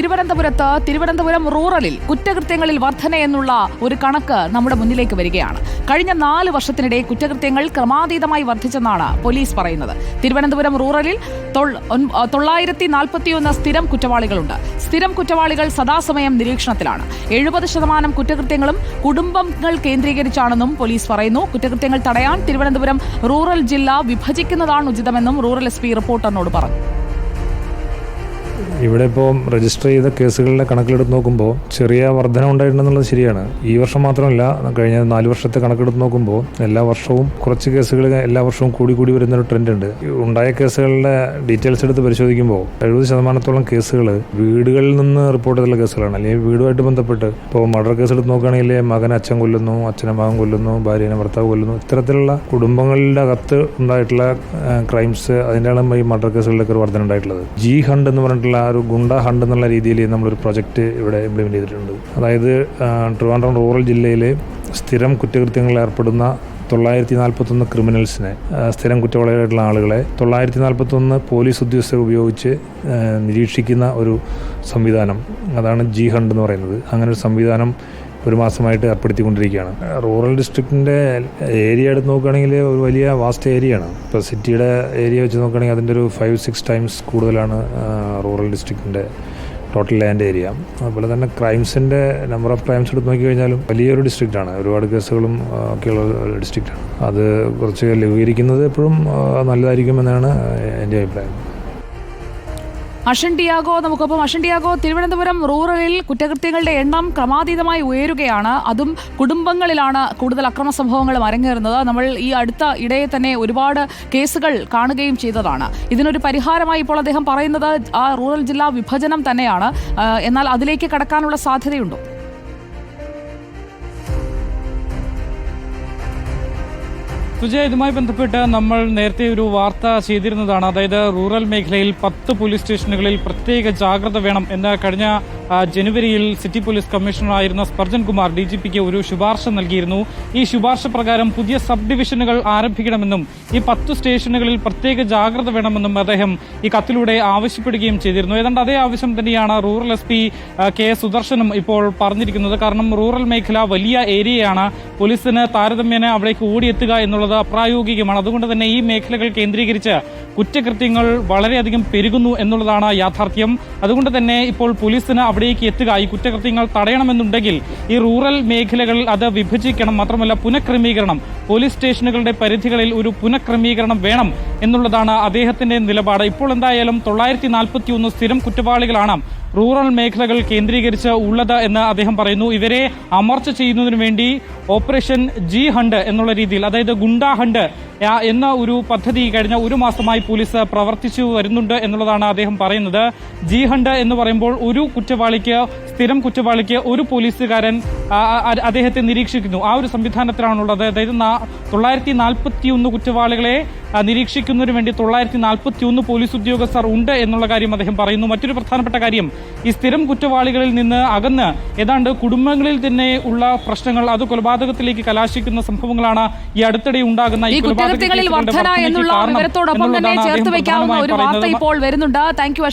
തിരുവനന്തപുരത്ത് തിരുവനന്തപുരം റൂറലിൽ കുറ്റകൃത്യങ്ങളിൽ വർധന എന്നുള്ള ഒരു കണക്ക് നമ്മുടെ മുന്നിലേക്ക് വരികയാണ്. കഴിഞ്ഞ നാല് വർഷത്തിനിടെ കുറ്റകൃത്യങ്ങൾ ക്രമാതീതമായി വർദ്ധിച്ചെന്നാണ് പോലീസ് പറയുന്നത്. തിരുവനന്തപുരം റൂറലിൽ തൊള്ളായിരത്തി നാൽപ്പത്തിയൊന്ന് സ്ഥിരം കുറ്റവാളികളുണ്ട്. സ്ഥിരം കുറ്റവാളികൾ സദാസമയം നിരീക്ഷണത്തിലാണ്. എഴുപത് ശതമാനം കുറ്റകൃത്യങ്ങളും കുടുംബങ്ങൾ കേന്ദ്രീകരിച്ചാണെന്നും പോലീസ് പറയുന്നു. കുറ്റകൃത്യങ്ങൾ തടയാൻ തിരുവനന്തപുരം റൂറൽ ജില്ല വിഭജിക്കുന്നതാണ് ഉചിതമെന്നും റൂറൽ എസ് പി റിപ്പോർട്ടറിനോട് പറഞ്ഞു. ഇവിടെ ഇപ്പോൾ രജിസ്റ്റർ ചെയ്ത കേസുകളുടെ കണക്കിലെടുത്ത് നോക്കുമ്പോൾ ചെറിയ വർധന ഉണ്ടായിട്ടുണ്ടെന്നുള്ളത് ശരിയാണ്. ഈ വർഷം മാത്രമല്ല കഴിഞ്ഞ നാല് വർഷത്തെ കണക്കെടുത്ത് നോക്കുമ്പോൾ എല്ലാ വർഷവും കുറച്ച് കേസുകൾ എല്ലാ വർഷവും കൂടി കൂടി വരുന്നൊരു ട്രെൻഡ് ഉണ്ട്. ഉണ്ടായ കേസുകളുടെ ഡീറ്റെയിൽസ് എടുത്ത് പരിശോധിക്കുമ്പോൾ എഴുപത് ശതമാനത്തോളം കേസുകൾ വീടുകളിൽ നിന്ന് റിപ്പോർട്ട് ചെയ്തുള്ള കേസുകളാണ്. അല്ലെങ്കിൽ വീടുമായിട്ട് ബന്ധപ്പെട്ട് ഇപ്പോൾ മർഡർ കേസ് എടുത്ത് നോക്കുകയാണെങ്കിൽ മകൻ അച്ഛൻ കൊല്ലുന്നു അച്ഛനെ മകൻ കൊല്ലുന്നു ഭാര്യനെ ഭർത്താവ് കൊല്ലുന്നു ഇത്തരത്തിലുള്ള കുടുംബങ്ങളുടെ അകത്ത് ഉണ്ടായിട്ടുള്ള ക്രൈംസ് അതിന്റെയാണ് ഈ മർഡർ കേസുകളിലൊക്കെ ഒരു വർധന ഉണ്ടായിട്ടുള്ളത്. ജി ഹണ്ട് എന്ന് പറഞ്ഞിട്ടുള്ള ആ ഒരു ഗുണ്ട ഹണ്ട് എന്നുള്ള രീതിയിൽ നമ്മളൊരു പ്രൊജക്റ്റ് ഇവിടെ ഇംപ്ലിമെന്റ് ചെയ്തിട്ടുണ്ട്. അതായത് ട്രിവാൻഡ്രം റൂറൽ ജില്ലയിലെ സ്ഥിരം കുറ്റകൃത്യങ്ങളിൽ ഏർപ്പെടുന്ന തൊള്ളായിരത്തി നാൽപ്പത്തൊന്ന് ക്രിമിനൽസിനെ സ്ഥിരം കുറ്റവാളികളായിട്ടുള്ള ആളുകളെ തൊള്ളായിരത്തി നാൽപ്പത്തൊന്ന് പോലീസ് ഉദ്യോഗസ്ഥരെ ഉപയോഗിച്ച് നിരീക്ഷിക്കുന്ന ഒരു സംവിധാനം. അതാണ് ജി ഹണ്ട് എന്ന് പറയുന്നത്. അങ്ങനെ ഒരു സംവിധാനം ഒരു മാസമായിട്ട് ഏർപ്പെടുത്തിക്കൊണ്ടിരിക്കുകയാണ്. റൂറൽ ഡിസ്ട്രിക്റ്റിന്റെ ഏരിയ എടുത്ത് നോക്കുകയാണെങ്കിൽ ഒരു വലിയ വാസ്റ്റ് ഏരിയയാണ്. ഇപ്പോൾ സിറ്റിയുടെ ഏരിയ വെച്ച് നോക്കുകയാണെങ്കിൽ അതിന്റെ ഒരു ഫൈവ് സിക്സ് ടൈംസ് കൂടുതലാണ് റൂറൽ ഡിസ്ട്രിക്റ്റിന്റെ ടോട്ടൽ ലാൻഡ് ഏരിയ അതുപോലെ തന്നെ ക്രൈംസിന്റെ നമ്പർ ഓഫ് ക്രൈംസ് എടുത്ത് നോക്കിക്കഴിഞ്ഞാലും വലിയൊരു ഡിസ്ട്രിക്റ്റാണ്. ഒരുപാട് കേസുകളും ഒക്കെയുള്ള ഡിസ്ട്രിക്റ്റാണ്. അത് കുറച്ച് ലഘൂകരിക്കുന്നത് എപ്പോഴും നല്ലതായിരിക്കും നല്ലതായിരിക്കുമെന്നാണ് എന്റെ അഭിപ്രായം. അഷൻ ഡിയാഗോ നമുക്കൊപ്പം. അഷൻ ഡിയാഗോ തിരുവനന്തപുരം റൂറലിൽ കുറ്റകൃത്യങ്ങളുടെ എണ്ണം ക്രമാതീതമായി ഉയരുകയാണ്. അതും കുടുംബങ്ങളിലാണ് കൂടുതൽ അക്രമ സംഭവങ്ങളും അരങ്ങേറുന്നത്. നമ്മൾ ഈ അടുത്ത ഇടയെ തന്നെ ഒരുപാട് കേസുകൾ കാണുകയും ചെയ്തതാണ്. ഇതിനൊരു പരിഹാരമായി ഇപ്പോൾ അദ്ദേഹം പറയുന്നത് ആ റൂറൽ ജില്ലാ വിഭജനം തന്നെയാണ്. എന്നാൽ അതിലേക്ക് കടക്കാനുള്ള സാധ്യതയുണ്ടോ? സുജയ ഇതുമായി ബന്ധപ്പെട്ട് നമ്മൾ നേരത്തെ ഒരു വാർത്ത ചെയ്തിരുന്നതാണ്. അതായത് റൂറൽ മേഖലയിൽ പത്ത് പോലീസ് സ്റ്റേഷനുകളിൽ പ്രത്യേക ജാഗ്രത വേണം എന്ന് കഴിഞ്ഞ ജനുവരിയിൽ സിറ്റി പോലീസ് കമ്മീഷണറായിരുന്ന സ്പർജൻ കുമാർ ഡി ജി പിക്ക് ഒരു ശുപാർശ നൽകിയിരുന്നു. ഈ ശുപാർശ പ്രകാരം പുതിയ സബ് ഡിവിഷനുകൾ ആരംഭിക്കണമെന്നും ഈ പത്ത് സ്റ്റേഷനുകളിൽ പ്രത്യേക ജാഗ്രത വേണമെന്നും അദ്ദേഹം ഈ കത്തിലൂടെ ആവശ്യപ്പെടുകയും ചെയ്തിരുന്നു. ഏതാണ്ട് അതേ ആവശ്യം തന്നെയാണ് റൂറൽ എസ് പി കെ സുദർശനും ഇപ്പോൾ പറഞ്ഞിരിക്കുന്നത്. കാരണം റൂറൽ മേഖല വലിയ ഏരിയയാണ്. പോലീസിന് താരതമ്യേന അവിടേക്ക് ഓടിയെത്തുക എന്നുള്ളത് അപ്രായോഗികമാണ്. അതുകൊണ്ട് തന്നെ ഈ മേഖലകൾ കേന്ദ്രീകരിച്ച് കുറ്റകൃത്യങ്ങൾ വളരെയധികം പെരുകുന്നു എന്നുള്ളതാണ് യാഥാർത്ഥ്യം. അതുകൊണ്ട് തന്നെ ഇപ്പോൾ പോലീസിന് അവിടേക്ക് എത്തുക ഈ കുറ്റകൃത്യങ്ങൾ തടയണമെന്നുണ്ടെങ്കിൽ ഈ റൂറൽ മേഖലകളിൽ അത് വിഭജിക്കണം മാത്രമല്ല പുനഃക്രമീകരണം. പോലീസ് സ്റ്റേഷനുകളുടെ പരിധികളിൽ ഒരു പുനഃക്രമീകരണം വേണം എന്നുള്ളതാണ് അദ്ദേഹത്തിന്റെ നിലപാട്. ഇപ്പോൾ എന്തായാലും തൊള്ളായിരത്തി സ്ഥിരം കുറ്റവാളികളാണ് റൂറൽ മേഖലകൾ കേന്ദ്രീകരിച്ച് ഉള്ളത് എന്ന് അദ്ദേഹം പറയുന്നു. ഇവരെ അമർച്ച ചെയ്യുന്നതിനു വേണ്ടി ഓപ്പറേഷൻ ജി ഹണ്ട് എന്നുള്ള രീതിയിൽ അതായത് ഗുണ്ട ഹണ്ട് എന്ന ഒരു പദ്ധതി കഴിഞ്ഞ ഒരു മാസമായി പോലീസ് പ്രവർത്തിച്ചു വരുന്നുണ്ട് എന്നുള്ളതാണ് അദ്ദേഹം പറയുന്നത്. ജി ഹണ്ട് എന്ന് പറയുമ്പോൾ ഒരു കുറ്റവാളിക്ക് സ്ഥിരം കുറ്റവാളിക്ക് ഒരു പോലീസുകാരൻ അദ്ദേഹത്തെ നിരീക്ഷിക്കുന്നു. ആ ഒരു സംവിധാനത്തിലാണുള്ളത്. അതായത് തൊള്ളായിരത്തി നാൽപ്പത്തി ഒന്ന് കുറ്റവാളികളെ നിരീക്ഷിക്കുന്നതിന് വേണ്ടി തൊള്ളായിരത്തി നാൽപ്പത്തി ഒന്ന് പോലീസ് ഉദ്യോഗസ്ഥർ ഉണ്ട് എന്നുള്ള കാര്യം അദ്ദേഹം പറയുന്നു. മറ്റൊരു പ്രധാനപ്പെട്ട കാര്യം ഈ സ്ഥിരം കുറ്റവാളികളിൽ നിന്ന് അകന്ന് ഏതാണ്ട് കുടുംബങ്ങളിൽ തന്നെ ഉള്ള പ്രശ്നങ്ങൾ അത് കൊലപാതകത്തിലേക്ക് കലാശിക്കുന്ന സംഭവങ്ങളാണ് ഈ അടുത്തിടെ ഉണ്ടാകുന്ന ഈ കുറ്റകൃത്യങ്ങളിൽ വർധന എന്നുള്ള കാരണം വിവരത്തോടൊപ്പം തന്നെ ചേർത്ത് വെക്കാവുന്ന ഒരു വാർത്ത ഇപ്പോൾ വരുന്നുണ്ട്. Thank you